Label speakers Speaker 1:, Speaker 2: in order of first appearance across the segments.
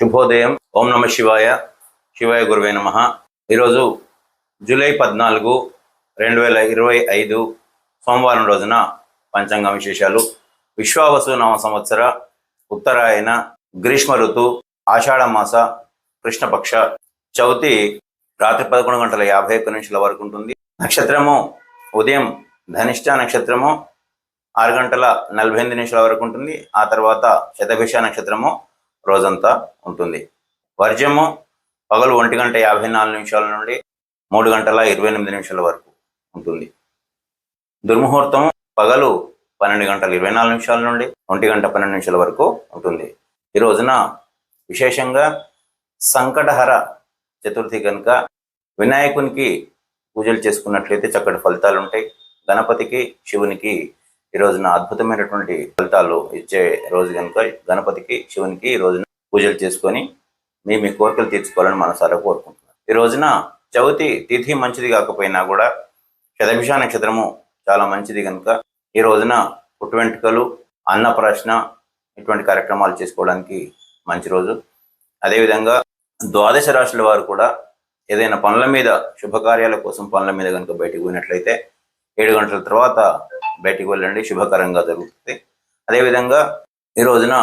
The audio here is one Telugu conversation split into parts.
Speaker 1: శుభోదయం. ఓం నమ శివాయ. శివాయ గురువే నమ. ఈరోజు జూలై పద్నాలుగు రెండు వేల ఇరవై ఐదు సోమవారం రోజున పంచాంగ విశేషాలు. విశ్వావసు నవ సంవత్సర ఉత్తరాయణ గ్రీష్మ ఋతు ఆషాఢ మాస కృష్ణపక్ష చవితి రాత్రి పదకొండు గంటల యాభై ఒక్క నిమిషాల వరకు ఉంటుంది. నక్షత్రము ఉదయం ధనిష్ట నక్షత్రము ఆరు గంటల నలభై ఎనిమిది నిమిషాల వరకు ఉంటుంది. ఆ తర్వాత శతభిష నక్షత్రము రోజంతా ఉంటుంది. వర్జము పగలు ఒంటి గంట యాభై నాలుగు నిమిషాల నుండి మూడు గంటల ఇరవై ఎనిమిది నిమిషాల వరకు ఉంటుంది. దుర్ముహూర్తం పగలు పన్నెండు గంటల ఇరవై నాలుగు నిమిషాల నుండి ఒంటి గంట పన్నెండు నిమిషాల వరకు ఉంటుంది. ఈ రోజున విశేషంగా సంకటహర చతుర్థి కనుక వినాయకునికి పూజలు చేసుకున్నట్లయితే చక్కటి ఫలితాలు ఉంటాయి గణపతికి శివునికి ఈ రోజున అద్భుతమైనటువంటి ఫలితాలు ఇచ్చే రోజు కనుక గణపతికి శివునికి ఈ రోజున పూజలు చేసుకొని మీ మీ కోరికలు తీర్చుకోవాలని మనసారా కోరుకుంటున్నాను ఈ రోజున చవితి తిథి మంచిది కాకపోయినా కూడా శతభిష నక్షత్రము చాలా మంచిది కనుక ఈ రోజున పుట్టు వెంట్రుకలు అన్నప్రాశన ఇటువంటి కార్యక్రమాలు చేసుకోవడానికి మంచి రోజు. అదేవిధంగా ద్వాదశ రాశుల వారు కూడా ఏదైనా పనుల మీద శుభకార్యాల కోసం పనుల మీద కనుక బయటకు పోయినట్లయితే ఏడు గంటల తర్వాత బయటికి వెళ్ళండి శుభకరంగా జరుగుతుంది. అదేవిధంగా ఈ రోజున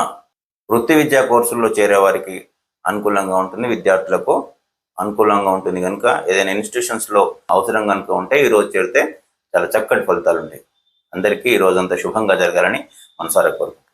Speaker 1: వృత్తి విద్యా కోర్సుల్లో చేరే వారికి అనుకూలంగా ఉంటుంది విద్యార్థులకు అనుకూలంగా ఉంటుంది కనుక ఏదైనా ఇన్స్టిట్యూషన్స్లో అవసరం కనుక ఉంటే ఈ రోజు చేరితే చాలా చక్కటి ఫలితాలు ఉంటాయి అందరికీ ఈ రోజంతా శుభంగా జరగాలని మనసారా కోరుకుంటున్నాను